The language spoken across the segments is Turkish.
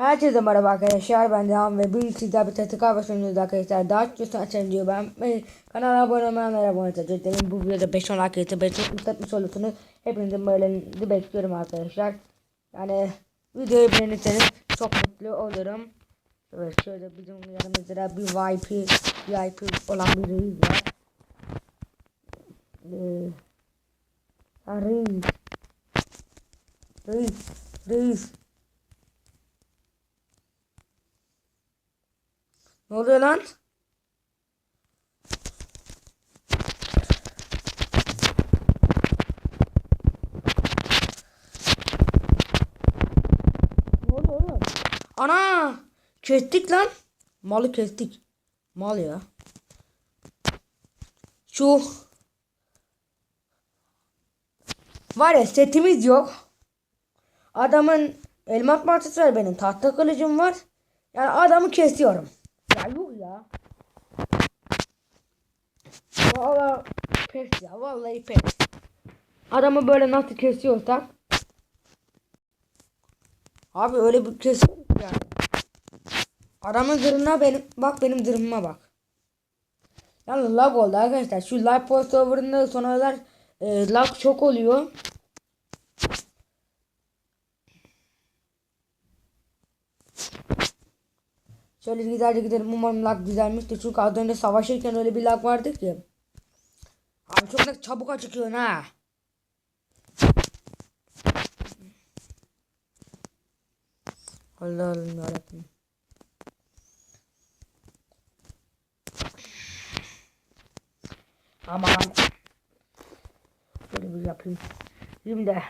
Herkese merhaba arkadaşlar ben Devam ve bugün sizler bir TTK versiyonuyuz arkadaşlar. Daha çok açan diyor ben ve kanala abone olmayanlara abone. Demin bu videoda 5 10 like ben çok mutlu etmiş olursunuz. Hepinizin böylenizi bekliyorum arkadaşlar. Yani videoyu beğenirseniz çok mutlu olurum. Evet şöyle bizim yanımızda da bir VIP, VIP olan bir reis var. Ee, reis. Reis. Reis. Ne oluyor lan? Ne oluyor oğlum? Ana! Kestik lan. Malı kestik. Mal ya. Şu var ya setimiz yok. Adamın elmas parçası var benim. Tahta kılıcım var. Yani adamı kesiyorum. Ya yok ya. Valla pes ya. Vallahi pes. Adamı böyle nasıl kesiyorsak. Abi öyle bir kesiyoruz yani. Adamın zırhına benim bak benim zırhıma bak. Yalnız lag oldu arkadaşlar. Şu live post serverında sonralar e, lag çok oluyor. Şöyle giderce gidelim. Umarım lag güzelmiştir. Çünkü az önce savaşırken öyle bir lag vardı ki. Abi çok da çabuk acıkıyorsun ha. Allah'ım yarabbim. Aman. Şöyle bir yapayım. Şimdi.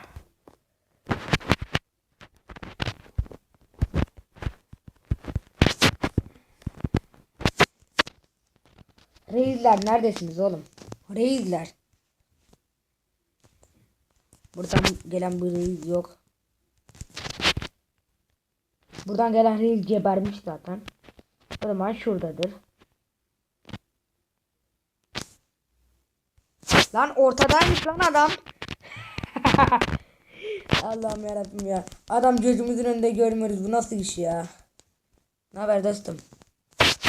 Reisler neredesiniz oğlum? Reisler. Buradan gelen bir reis yok. Buradan gelen reis gebermiş zaten. O zaman şuradadır. Lan ortadaymış lan adam. Allah'ım yarabbim ya. Adam gözümüzün önünde görmüyoruz. Bu nasıl iş ya? Ne haber dostum?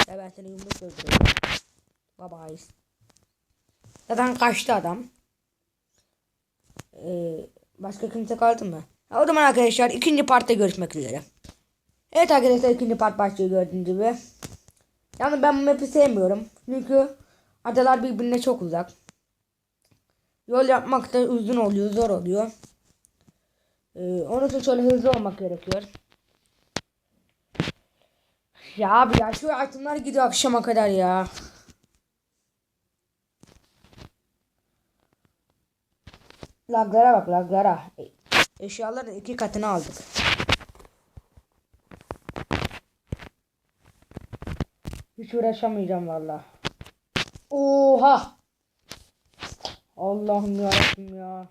Ya ben seni yumruk öldürüyorum. Bye bye. Zaten kaçtı adam. Ee, başka kimse kaldı mı? O zaman arkadaşlar ikinci partta görüşmek üzere. Evet arkadaşlar ikinci part başlıyor gördüğünüz gibi. Yani ben bu map'i sevmiyorum. Çünkü adalar birbirine çok uzak. Yol yapmak da uzun oluyor, zor oluyor. Ee, onun için şöyle hızlı olmak gerekiyor. Ya abi ya şu altınlar gidiyor akşama kadar ya. Laglara bak laglara. Eşyaların iki katını aldık. Hiç uğraşamayacağım valla. Oha. Allah'ım yarabbim ya.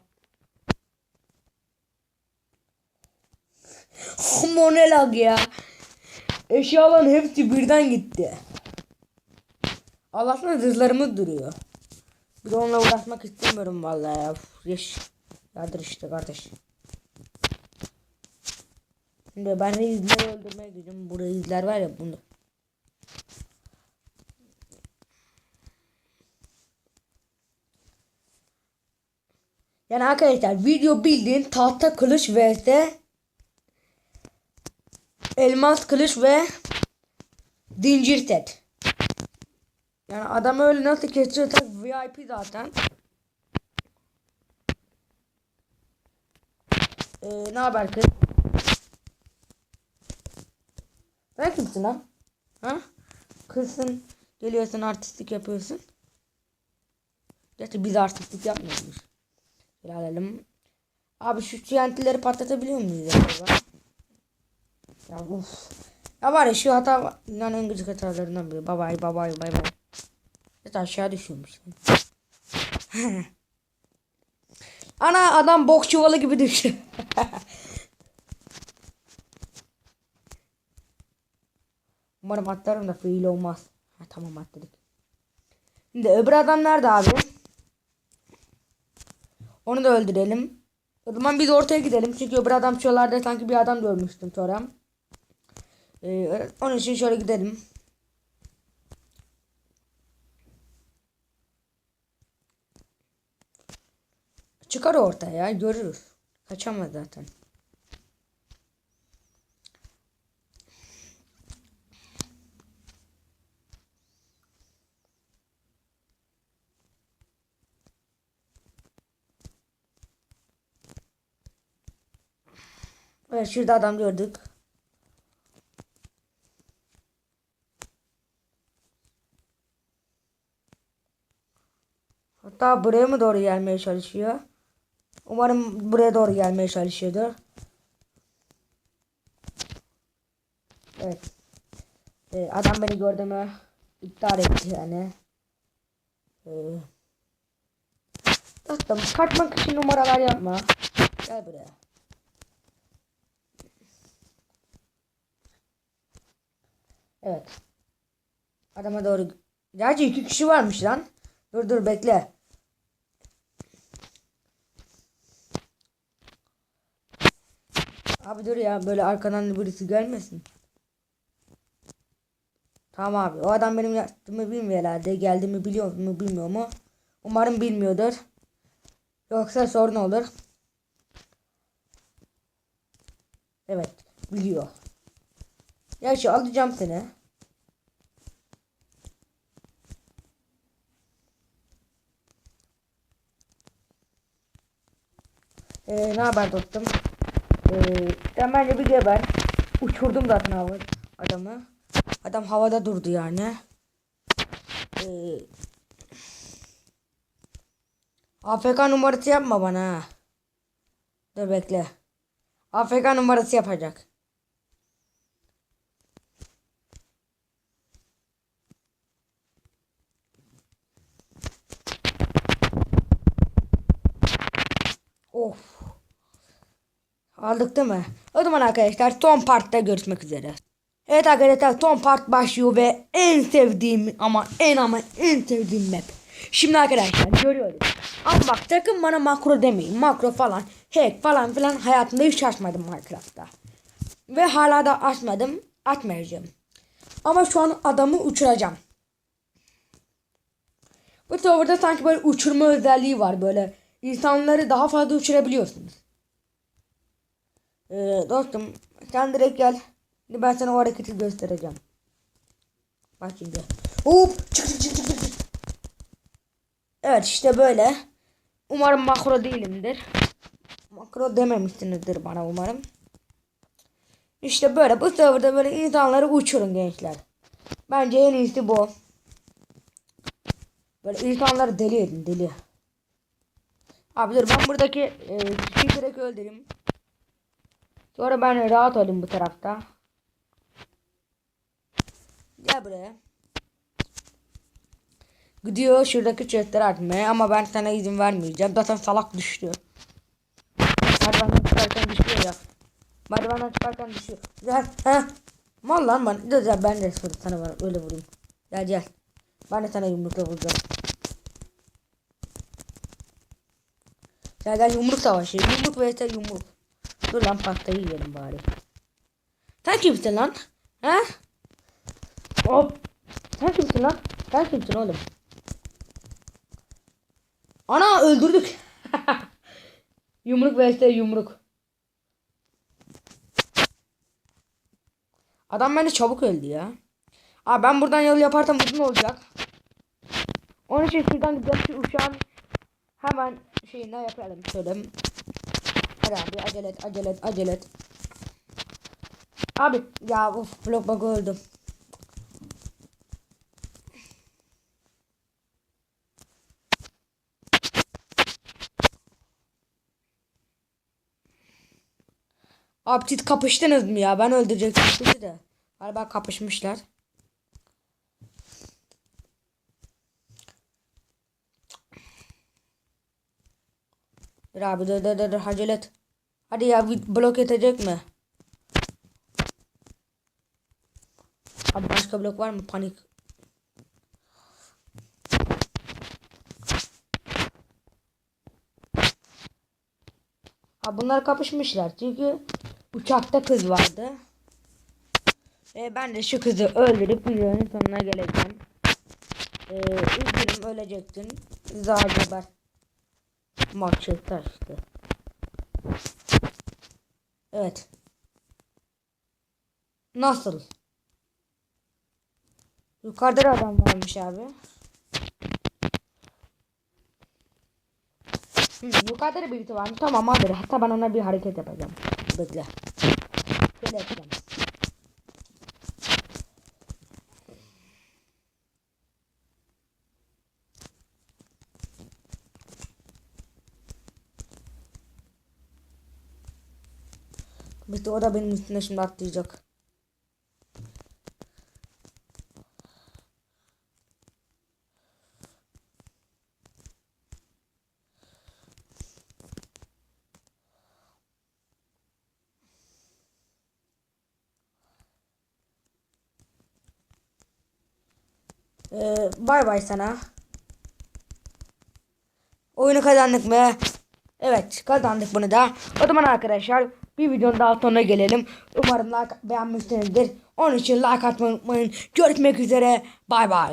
Ama o ne lag ya. Eşyaların hepsi birden gitti. Allah'tan zırhlarımız duruyor. Bir de onunla uğraşmak istemiyorum vallahi ya. Yaş. Yardır işte kardeş. Şimdi ben reisleri öldürmeye gidiyorum. Bu reisler var ya bunu. Yani arkadaşlar video bildiğin tahta kılıç vs elmas kılıç ve zincir set. Yani adam öyle nasıl kesiyor VIP zaten. Ee, ne haber kız? Sen kimsin lan? Ha? Kızsın, geliyorsun artistlik yapıyorsun. Gerçi biz artistlik yapmıyoruz. Alalım. Abi şu TNT'leri patlatabiliyor muyuz acaba? Ya uf. Ya var ya şu hata dünyanın en gıcık hatalarından biri. Bye bye bye bye bye bye. Evet aşağı düşüyormuş. Ana adam bok çuvalı gibi düştü. Umarım atlarım da fail olmaz. Ha, tamam atladık. Şimdi öbür adam nerede abi? Onu da öldürelim. O zaman biz ortaya gidelim. Çünkü öbür adam şuralarda sanki bir adam görmüştüm sonra. Ee, onun için şöyle gidelim. Çıkar ortaya görürüz. Kaçamaz zaten. Evet şurada adam gördük. Hatta buraya mı doğru gelmeye çalışıyor? Umarım buraya doğru gelmeye çalışıyordur. Evet. Ee, adam beni gördü mü? İptal etti yani. Ee, dostum kaçmak için numaralar yapma. Gel buraya. Evet. Adama doğru. Gerçi iki kişi varmış lan. Dur dur bekle. Abi dur ya böyle arkadan birisi gelmesin. Tamam abi. O adam benim yaptığımı bilmiyor herhalde. Geldiğimi biliyor mu bilmiyor mu? Umarım bilmiyordur. Yoksa sorun olur. Evet. Biliyor. Gerçi alacağım seni. Ee, ne haber dostum? Ee, bence bir geber. Uçurdum zaten hava adamı. Adam havada durdu yani. Ee, AFK numarası yapma bana. Dur bekle. AFK numarası yapacak. Of. Aldık değil mi? O zaman arkadaşlar son partta görüşmek üzere. Evet arkadaşlar son part başlıyor ve en sevdiğim ama en ama en sevdiğim map. Şimdi arkadaşlar görüyoruz. Ama bak sakın bana makro demeyin. Makro falan hack falan filan hayatımda hiç açmadım Minecraft'ta. Ve hala da açmadım. Açmayacağım. Ama şu an adamı uçuracağım. Bu serverda sanki böyle uçurma özelliği var böyle. İnsanları daha fazla uçurabiliyorsunuz. Ee, dostum sen direkt gel. Ben sana o hareketi göstereceğim. Bak şimdi. Hop çık çık çık çık çık. Evet işte böyle. Umarım makro değilimdir. Makro dememişsinizdir bana umarım. İşte böyle bu serverda böyle insanları uçurun gençler. Bence en iyisi bu. Böyle insanları deli edin deli. Abi dur ben buradaki e, kişiyi direkt öldüreyim. Sonra ben rahat olayım bu tarafta. Gel buraya. Gidiyor şuradaki chestleri açmaya ama ben sana izin vermeyeceğim. Zaten salak düştü. Merdivenden çıkarken düşüyor ya. Merdivenden çıkarken düşüyor. Gel. Heh. Mal lan ben. Dur gel ben de sana var. Öyle vurayım. Gel gel. Ben de sana yumrukla vuracağım. Gel gel yumruk savaşı. Yumruk vs yumruk. Dur lan pastayı yiyelim bari. Sen kimsin lan? He? Hop. Sen kimsin lan? Sen kimsin oğlum? Ana öldürdük. yumruk vs yumruk. Adam beni çabuk öldü ya. Abi ben buradan yol yaparsam uzun olacak. Onun için şuradan gidelim şu hemen şeyini yapalım şöyle. Hadi abi acele et acele et acele et. Abi ya uf blok bug öldüm. Abi siz kapıştınız mı ya? Ben öldürecektim sizi de. Galiba kapışmışlar. Dur abi dur dur, dur acele et. Hadi ya blok yetecek mi? Abi başka blok var mı? Panik. Abi bunlar kapışmışlar çünkü uçakta kız vardı. Ve ben de şu kızı öldürüp videonun sonuna geleceğim. Ee, üzgünüm ölecektin. Zageber. Maçı taştı. Evet. Nasıl? Yukarıda da adam varmış abi. Hı, yukarıda da birisi varmış. Tamam abi. Hatta ben ona bir hareket yapacağım. Bekle. Şöyle yapacağım. İşte o da benim üstüne şimdi atlayacak. Ee, bay bay sana. Oyunu kazandık mı? Evet kazandık bunu da. O zaman arkadaşlar bir videonun daha sonuna gelelim. Umarım like beğenmişsinizdir. Onun için like atmayı unutmayın. Görüşmek üzere. Bay bay.